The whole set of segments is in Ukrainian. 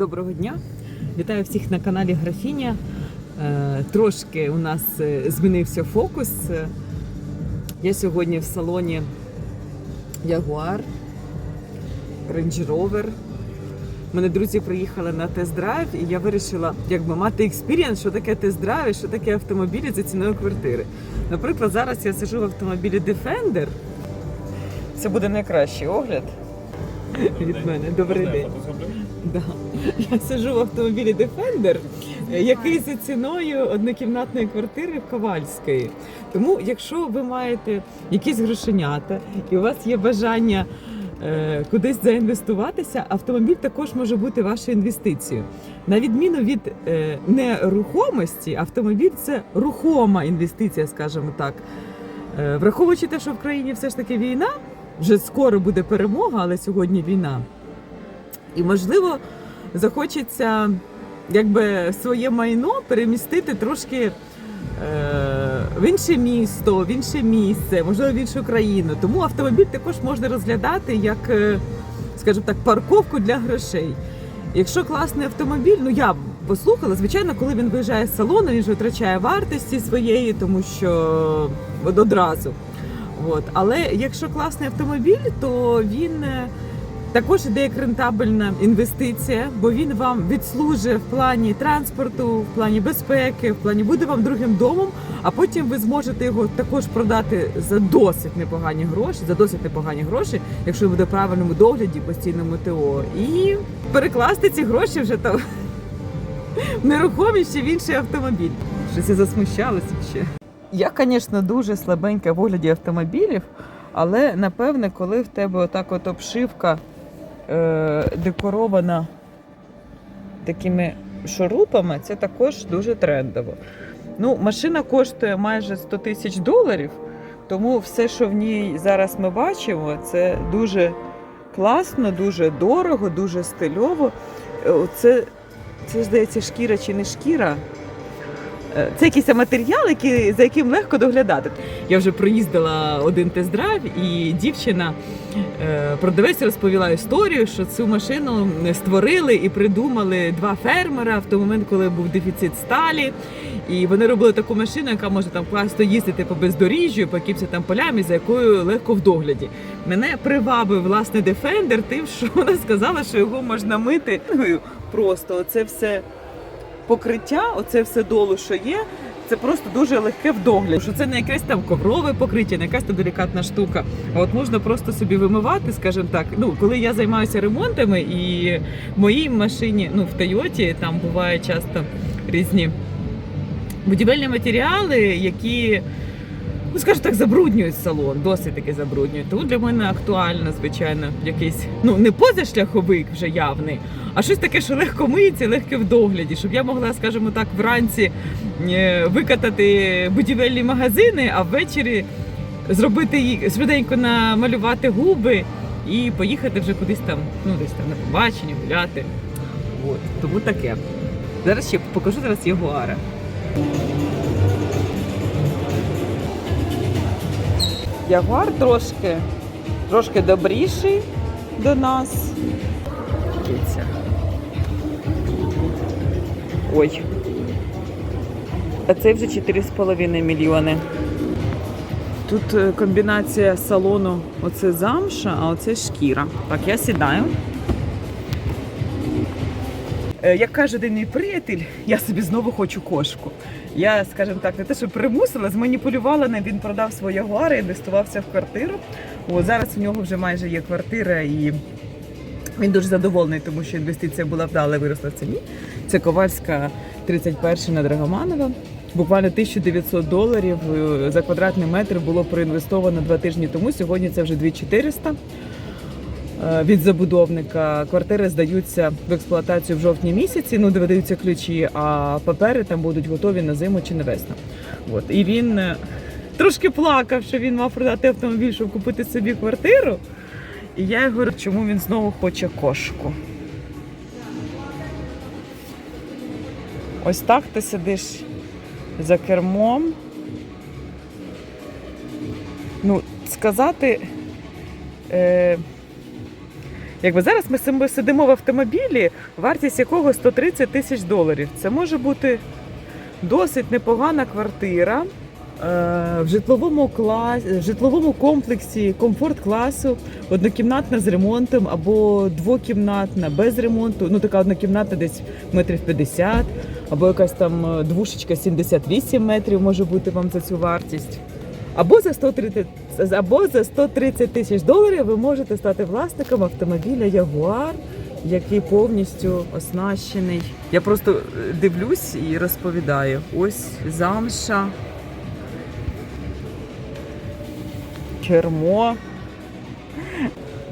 Доброго дня! Вітаю всіх на каналі Графіня. Е, Трошки у нас е, змінився фокус. Е, Я сьогодні в салоні Jaguar, Range Rover. Мене друзі приїхали на тест-драйв, і я вирішила якби мати експірієнс, що таке тест-драйв і що таке автомобілі за ціною квартири. Наприклад, зараз я сижу в автомобілі Defender. Це буде найкращий огляд від мене. Добрий день. Да. Я сижу в автомобілі Defender, який за ціною однокімнатної квартири в Ковальської. Тому, якщо ви маєте якісь грошенята і у вас є бажання е, кудись заінвестуватися, автомобіль також може бути вашою інвестицією. На відміну від е, нерухомості, автомобіль це рухома інвестиція, скажімо так. Е, враховуючи те, що в країні все ж таки війна, вже скоро буде перемога, але сьогодні війна. І можливо захочеться якби своє майно перемістити трошки е, в інше місто, в інше місце, можливо, в іншу країну. Тому автомобіль також можна розглядати як, е, скажімо так, парковку для грошей. Якщо класний автомобіль, ну я послухала, звичайно, коли він виїжджає з салону, він же втрачає вартості своєї, тому що одразу. От. Але якщо класний автомобіль, то він е, також іде як рентабельна інвестиція, бо він вам відслужить в плані транспорту, в плані безпеки, в плані буде вам другим домом, а потім ви зможете його також продати за досить непогані гроші, за досить непогані гроші, якщо буде в правильному догляді, постійному ТО, і перекласти ці гроші вже там нерухомість в інший автомобіль. Щось я засмущалася ще. Я, звісно, дуже слабенька в огляді автомобілів, але напевне, коли в тебе отак от обшивка е, декорована такими шурупами, це також дуже трендово. Ну, машина коштує майже 100 тисяч доларів, тому все, що в ній зараз ми бачимо, це дуже класно, дуже дорого, дуже стильово. Е, Це, це здається, шкіра чи не шкіра. Е, Це якийсь матеріал, який, за яким легко доглядати. Я вже проїздила один тест-драйв, і дівчина, продавець розповіла історію, що цю машину створили і придумали два фермера в той момент, коли був дефіцит сталі. І вони робили таку машину, яка може там класно їздити по бездоріжжю, по якимось там полям, і за якою легко в догляді. Мене привабив власне Defender тим, що вона сказала, що його можна мити Ну, просто. Оце все покриття, оце все долу, що є, це просто дуже легке в догляді. Що це не якесь там коврове покриття, не якась там делікатна штука. А от можна просто собі вимивати, скажімо так. Ну, коли я займаюся ремонтами, і в моїй машині, ну в Тойоті, там буває часто різні будівельні матеріали, які. Ну, скажімо так, забруднюють салон, досить таки забруднюють. Тому для мене актуально, звичайно, якийсь, ну не позашляховик вже явний, а щось таке, що легко миється, легке в догляді, щоб я могла, скажімо так, вранці е, викатати будівельні магазини, а ввечері зробити їх швиденько намалювати губи і поїхати вже кудись там, ну десь там на побачення, гуляти. От, тому таке. Зараз ще покажу зараз Ягуара. Ягуар трошки, трошки добріший до нас. Дивіться. Ой. А це вже 4,5 мільйони. Тут е, комбінація салону, оце замша, а оце шкіра. Так, я сідаю. Е, Як каже один мій приятель, я собі знову хочу кошку. Я, скажімо так, не те, що примусила, зманіпулювала ним. Він продав свого ягуара, інвестувався в квартиру. О, зараз у нього вже майже є квартира і він дуже задоволений, тому що інвестиція була вдала, виросла в ціні. Це Ковальська 31 на Драгоманова. Буквально 1900 доларів е, за квадратний метр було проінвестовано два тижні тому. Сьогодні це вже 2400 е, від забудовника. Квартири здаються в експлуатацію в жовтні місяці, ну де видаються ключі, а папери там будуть готові на зиму чи на весну. От. І він е, трошки плакав, що він мав продати автомобіль, щоб купити собі квартиру. І я говорю, чому він знову хоче кошку. Ось так ти сидиш за кермом. Ну, сказати, е, Якби зараз ми сидимо в автомобілі, вартість якого 130 тисяч доларів. Це може бути досить непогана квартира. е, В житловому класі, в житловому комплексі комфорт класу, однокімнатна з ремонтом або двокімнатна без ремонту. Ну така однокімнатна десь метрів 50, або якась там е, двушечка 78 метрів може бути вам за цю вартість. Або за 130, або за 130 тисяч доларів ви можете стати власником автомобіля Ягуар, який повністю оснащений. Я просто е, дивлюсь і розповідаю. Ось замша. Кермо.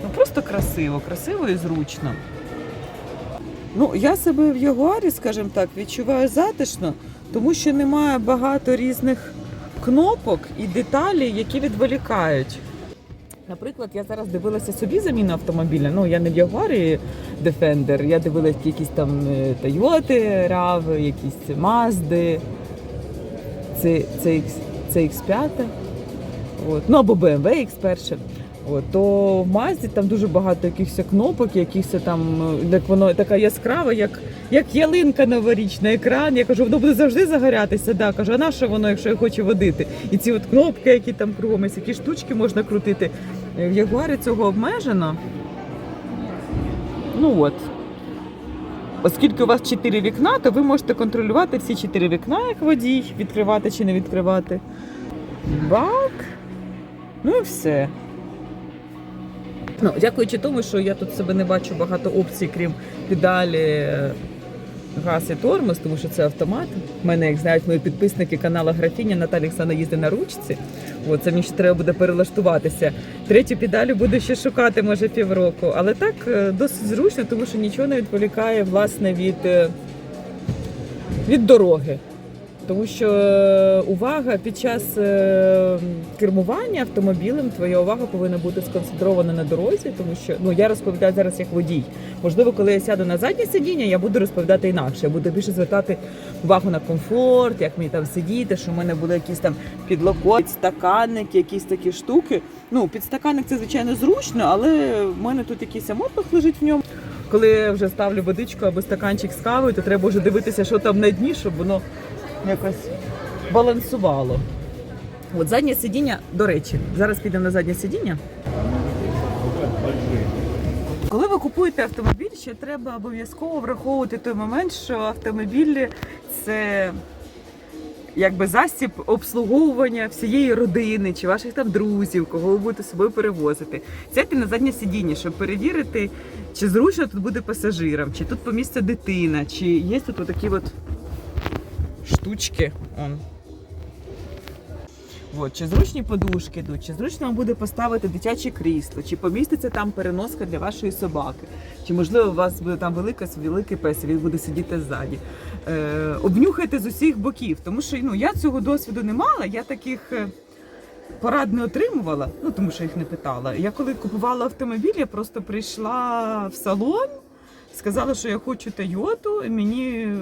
Ну просто красиво, красиво і зручно. Ну, я себе в Ягуарі, скажімо так, відчуваю затишно, тому що немає багато різних кнопок і деталі, які відволікають. Наприклад, я зараз дивилася собі заміну автомобіля. Ну, я не в Ягуарі Defender, я дивилася якісь там е, Toyota RAV, якісь Mazda, CX5, от. ну або BMW X1. То в Мазді там дуже багато якихось кнопок, якихось там, е, як воно така яскрава, як, як ялинка новорічна, екран. Я кажу, воно буде завжди загорятися. Да. Кажу, а на що воно, якщо я хочу водити? І ці от кнопки, які там кругом, які штучки можна крутити. Е, В Ягуарі цього обмежено. Ну от. Оскільки у вас чотири вікна, то ви можете контролювати всі чотири вікна, як водій, відкривати чи не відкривати. Бак. Ну і все. Ну, дякуючи тому, що я тут себе не бачу багато опцій, крім педалі, е, газ і тормоз, тому що це автомат. У мене, як знають мої підписники каналу Графіня, Наталя Оксана їздить на ручці. От, це мені ще треба буде перелаштуватися. Третю педалю буду ще шукати, може, півроку. Але так е, досить зручно, тому що нічого не відволікає власне від, е, від дороги. Тому що е, увага під час е, кермування автомобілем, твоя увага повинна бути сконцентрована на дорозі, тому що ну я розповідаю зараз як водій. Можливо, коли я сяду на заднє сидіння, я буду розповідати інакше. Я буду більше звертати увагу на комфорт, як мені там сидіти, що в мене були якісь там підлокот, стаканники, якісь такі штуки. Ну, підстаканник це звичайно зручно, але в мене тут якийсь мотлох лежить в ньому. Коли я вже ставлю водичку або стаканчик з кавою, то треба вже дивитися, що там на дні, щоб воно якось балансувало. От заднє сидіння, до речі, зараз підемо на заднє сидіння. Коли ви купуєте автомобіль, ще треба обов'язково враховувати той момент, що автомобіль це якби засіб обслуговування всієї родини чи ваших там друзів, кого ви будете собою перевозити. Сядьте на заднє сидіння, щоб перевірити, чи зручно тут буде пасажирам, чи тут поміститься дитина, чи є тут такі от штучки. Он. От, чи зручні подушки йдуть, чи зручно вам буде поставити дитяче крісло, чи поміститься там переноска для вашої собаки, чи можливо у вас буде там велика, великий пес, він буде сидіти ззаді. Е, обнюхайте з усіх боків, тому що ну, я цього досвіду не мала, я таких е, порад не отримувала, ну тому що їх не питала. Я коли купувала автомобіль, я просто прийшла в салон. Сказала, що я хочу Тойоту, мені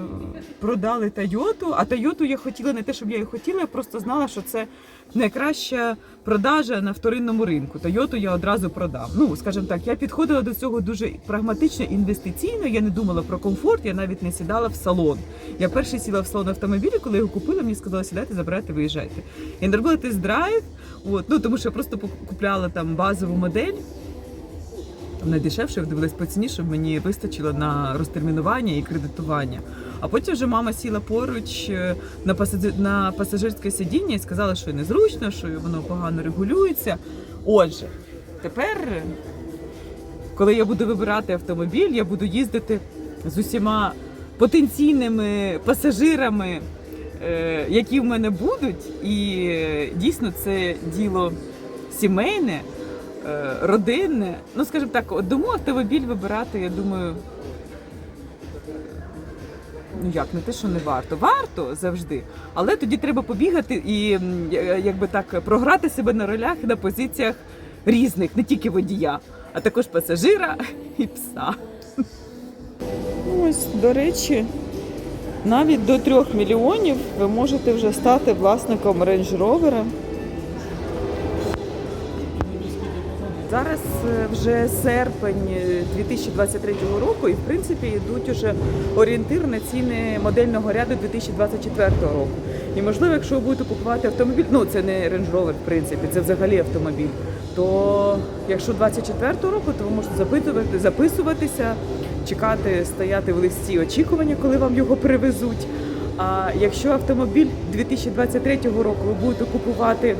продали Тойоту. А Тойоту я хотіла не те, щоб я її хотіла, я просто знала, що це найкраща продажа на вторинному ринку. Тойоту я одразу продам. Ну, скажімо так, я підходила до цього дуже прагматично, інвестиційно. Я не думала про комфорт, я навіть не сідала в салон. Я перше сіла в салон автомобіля, коли його купила, мені сказали, сідайте, забирайте, виїжджайте. Я не робила тест-драйв, ну тому що я просто купляла там базову модель найдешевше дивилась по ціні, щоб мені вистачило на розтермінування і кредитування. А потім вже мама сіла поруч е, на на пасажирське сидіння і сказала, що незручно, що воно погано регулюється. Отже, тепер, коли я буду вибирати автомобіль, я буду їздити з усіма потенційними пасажирами, е, які в мене будуть, і е, дійсно це діло сімейне родинне. Ну, скажімо так, от тому автомобіль вибирати, я думаю. Ну як, не те, що не варто. Варто завжди. Але тоді треба побігати і якби так програти себе на ролях на позиціях різних, не тільки водія, а також пасажира і пса. Ось, до речі, навіть до трьох мільйонів ви можете вже стати власником Range Зараз е, вже серпень е, 2023 року, і в принципі йдуть уже орієнтир ціни модельного ряду 2024 року. І можливо, якщо ви будете купувати автомобіль, ну це не Range Rover, в принципі, це взагалі автомобіль. То якщо 24 року, то ви можете запитувати, записуватися, чекати, стояти в листі очікування, коли вам його привезуть. А якщо автомобіль 2023 року ви будете купувати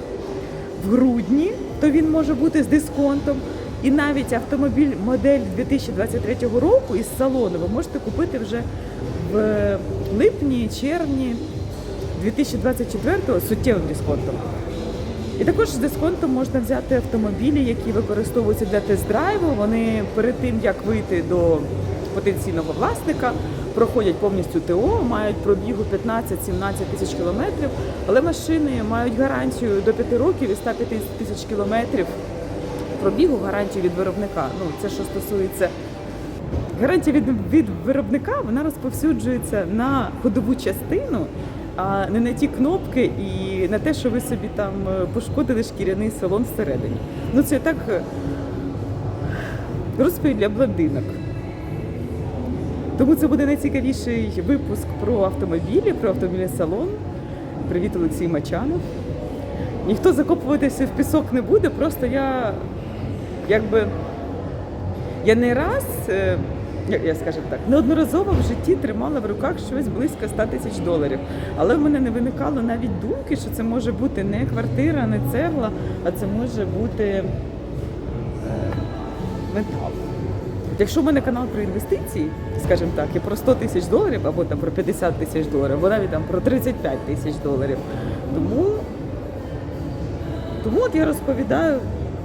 в грудні, то він може бути з дисконтом. І навіть автомобіль модель 2023 року із салону ви можете купити вже в липні, червні 2024 з суттєвим дисконтом. І також з дисконтом можна взяти автомобілі, які використовуються для тест-драйву. Вони перед тим як вийти до потенційного власника, проходять повністю ТО, мають пробігу 15-17 тисяч кілометрів, але машини мають гарантію до 5 років і 150 тисяч кілометрів пробігу, гарантію від виробника. Ну це що стосується. Гарантія від, від виробника вона розповсюджується на ходову частину, а не на ті кнопки і на те, що ви собі там е, пошкодили шкіряний салон всередині. Ну це так е, розповідь для блондинок. Тому це буде найцікавіший випуск про автомобілі, про автомобільний салон. Привіт, Олексій Мачанов. Ніхто закопуватися в пісок не буде, просто я якби я не раз, е, я скажу так, неодноразово в житті тримала в руках щось близько 100 тисяч доларів. Але в мене не виникало навіть думки, що це може бути не квартира, не цегла, а це може бути е, метал. Якщо в мене канал про інвестиції, скажімо так, і про 100 тисяч доларів або там про 50 тисяч доларів, або навіть там про 35 тисяч доларів. Тому, тому от я розповідаю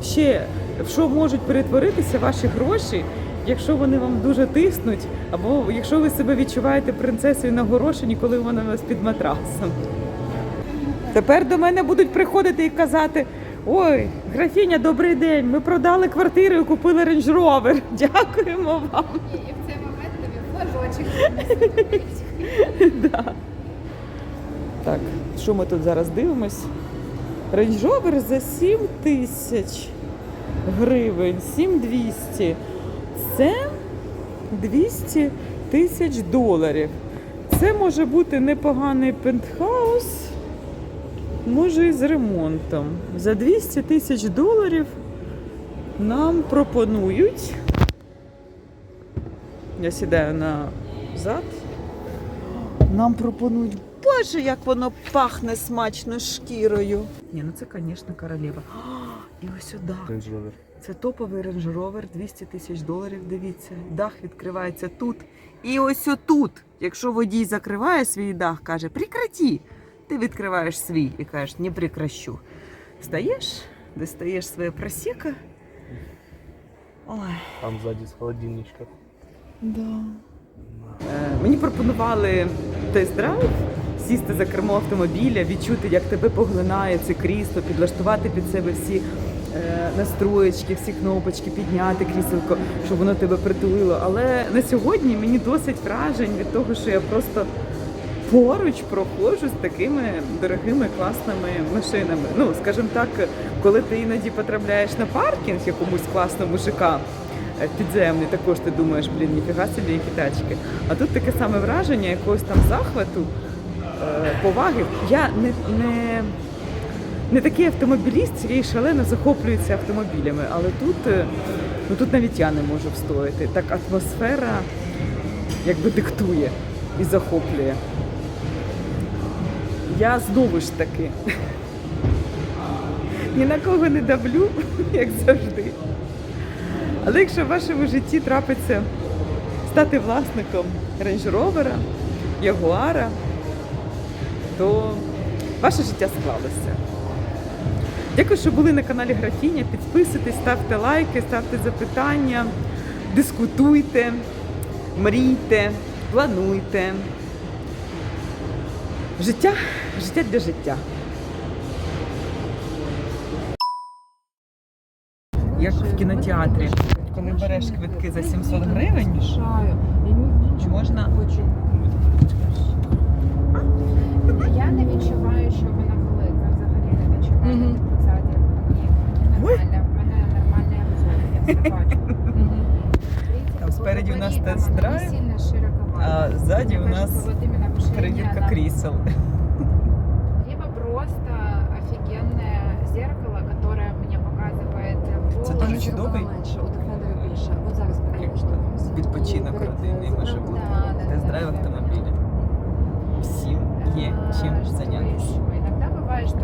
ще, в що можуть перетворитися ваші гроші, якщо вони вам дуже тиснуть, або якщо ви себе відчуваєте принцесою на горошині, коли вона у вас під матрасом. Тепер до мене будуть приходити і казати: ой, графіня, добрий день! Ми продали квартиру і купили рейндж ровер. Дякуємо вам. І в цей момент тобі флажочок. Да. Так, що ми тут зараз дивимось? Range Rover за 7 тисяч гривень, 7200. Це 200 тисяч доларів. Це може бути непоганий пентхаус, може і з ремонтом. За 200 тисяч доларів нам пропонують. Я сідаю назад. Нам пропонують, боже, як воно пахне смачно шкірою. Ні, ну це, звісно, королева. І ось сюди. Rover. Це топовий Rover, 200 тисяч доларів. Дивіться, дах відкривається тут. І ось отут. Якщо водій закриває свій дах, каже, прекраті. Ти відкриваєш свій і кажеш, не прекращу. Встаєш, достаєш своє просека. Ой. Там сзади с холодильничка. Да. Е, Мені пропонували тест-драйв, сісти за кермо автомобіля, відчути, як тебе поглинає це крісло, підлаштувати під себе всі е, настроєчки, всі кнопочки, підняти кріселко, щоб воно тебе притулило. Але на сьогодні мені досить вражень від того, що я просто поруч проходжу з такими дорогими класними машинами. Ну, скажімо так, коли ти іноді потрапляєш на паркінг якомусь класному ЖК, е, підземний, також ти думаєш, блін, ніфіга собі, які тачки. А тут таке саме враження якогось там захвату, е, поваги. Я не, не, не такий автомобіліст, який шалено захоплюється автомобілями, але тут, е, ну, тут навіть я не можу встояти. Так атмосфера якби диктує і захоплює. Я знову ж таки ні на кого не давлю, як завжди. Але якщо в вашому житті трапиться стати власником Rover, Ягуара, то ваше життя склалося. Дякую, що були на каналі Графіня. Підписуйтесь, ставте лайки, ставте запитання, дискутуйте, мрійте, плануйте. Життя, життя для життя. Як в кінотеатрі, коли береш квитки за 700 гривень, можна. Я не відчуваю, що вона велика. Взагалі не відчуваю mm -hmm. підсадів. В мене нормальне обзор, я все бачу. Там спереді у нас тест-драйв. крісел. Либо просто офигенное зеркало, которое мне показывает Це волосы. дуже чудовий. менше, у Defender більше. От зараз покажу. Відпочинок родинний може бути. Да, да, Тест-драйв да, да, автомобіля. Всім є А, чим что зайнятися. еще? Иногда бывает, что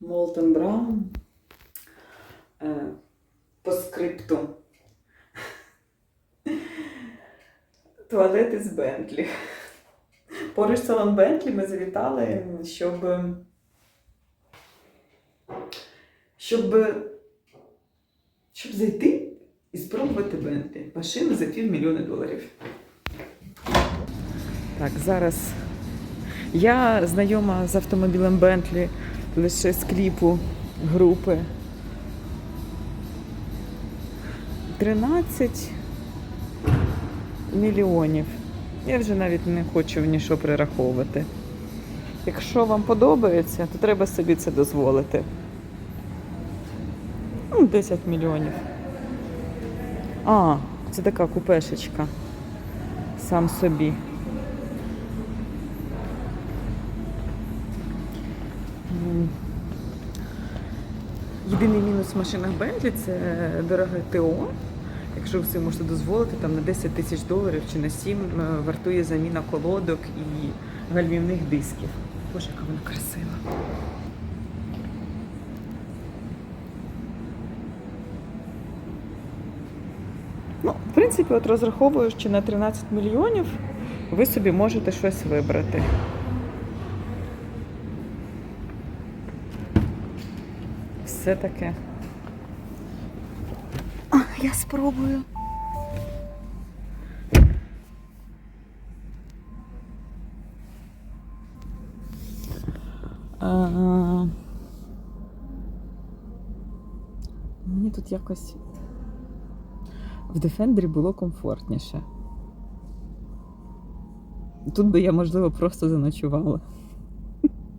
Молтон Браун. Е, По скрипту. Туалет із Бентлі. Поруч салон Бентлі ми завітали, щоб. Щоб. Щоб зайти і спробувати Бентлі. Машину за півмільйона доларів. Так, зараз я знайома з автомобілем Бентлі лише з кліпу групи. 13 мільйонів. Я вже навіть не хочу ні що прираховувати. Якщо вам подобається, то треба собі це дозволити. Ну, 10 мільйонів. А, це така купешечка. Сам собі. Єдиний мінус в машинах Bentley – це дороге ТО. Якщо ви собі можете дозволити, там на 10 тисяч доларів чи на 7 е, вартує заміна колодок і гальмівних дисків. Боже, яка вона красива. Ну, в принципі, от розраховуючи на 13 мільйонів, ви собі можете щось вибрати. Все таке. Я спробую. А, Мені тут якось в Defender було комфортніше. Тут би я, можливо, просто заночувала.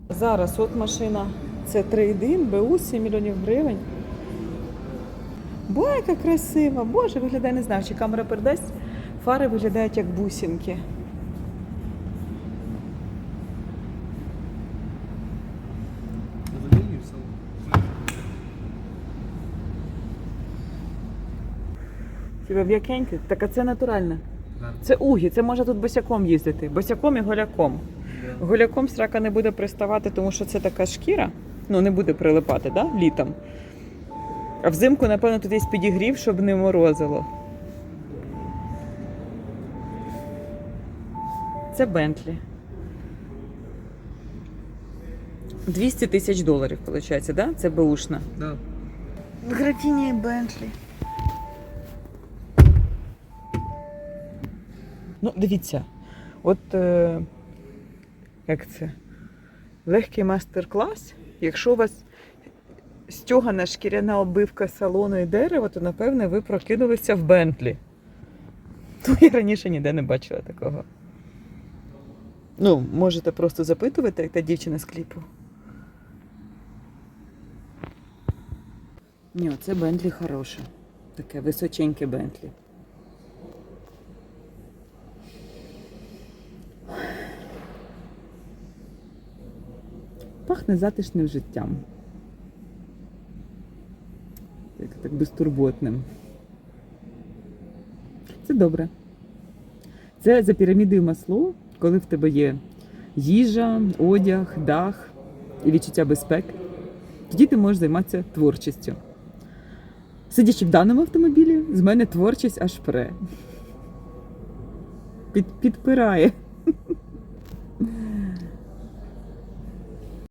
Зараз от машина. Це трейдин, БУ 7 мільйонів гривень. Бо яка красива! Боже, виглядає, не знаю, чи камера передасть. Фари виглядають як бусинки. Хіба м'якеньке? Так а це натуральне. Це угі, це можна тут босяком їздити. Босяком і голяком. Голяком срака не буде приставати, тому що це така шкіра, ну не буде прилипати, да? літом. А взимку, напевно, тут є підігрів, щоб не морозило. Це Бентлі. 200 тисяч доларів, виходить, да? Це беушна. Да. Графіні Бентлі. Ну, дивіться, от е, як це? Легкий майстер-клас. Якщо у вас стьогана шкіряна оббивка салону і дерева, то напевне ви прокинулися в Бентлі. Ну, я раніше ніде не бачила такого. Ну, можете просто запитувати, як та дівчина з кліпу. Ні, це Бентлі хороше. Таке височеньке Бентлі. Пахне затишним життям. Так, так безтурботним. Це добре. Це за пірамідою масло, коли в тебе є їжа, одяг, дах і відчуття безпеки. Тоді ти можеш займатися творчістю. Сидячи в даному автомобілі, з мене творчість аж пре. Під, підпирає.